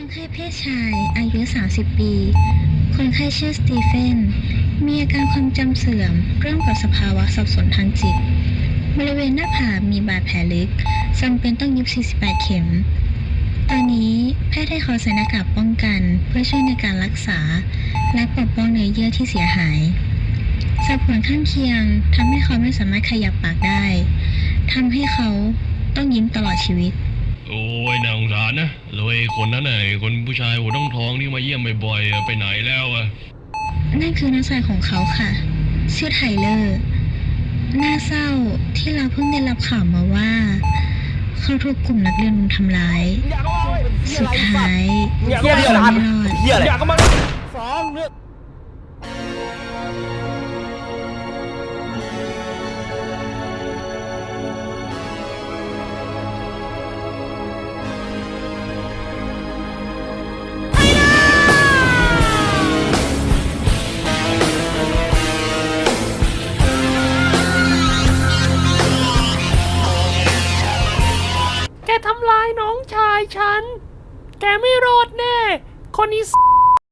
คนไข้เพศชายอายุ 30 ปี คนไข้ชื่อสตีเฟน มีอาการความจำเสื่อมเร่วมกับสภาวะสับสนทางจิต บริเวณหน้าผากมีบาดแผลลึกจำเป็นต้องเย็บ 48 เข็ม ตอนนี้แพทย์ให้เขาใส่หน้ากากป้องกันเพื่อช่วยในการรักษา และปกป้องเนื้อเยื่อที่เสียหายจากผลข้างเคียงทำให้เขาไม่สามารถขยับปากได้ทำให้เขาต้องยิ้มตลอดชีวิต โอ้ยน่าสงสารนะแล้วไอ้คนนั้นน่ะไอ้คนผู้ชายหัวต้องทองที่มาเยี่ยมบ่อยๆอะไปไหนแล้วอะนั่นคือน้าชายของเขาค่ะชื่อไทเลอร์น่าเศร้าที่เราเพิ่งได้รับข่าวมาว่า เขาถูกกลุ่มนักเรียนรุมทำร้าย สุดท้ายอย่าเขาเข้ามาไม่รอดเฮียอะไรอยากก็มาสอง ทำลายน้องชายฉัน แกไม่รอดแน่ คนนี้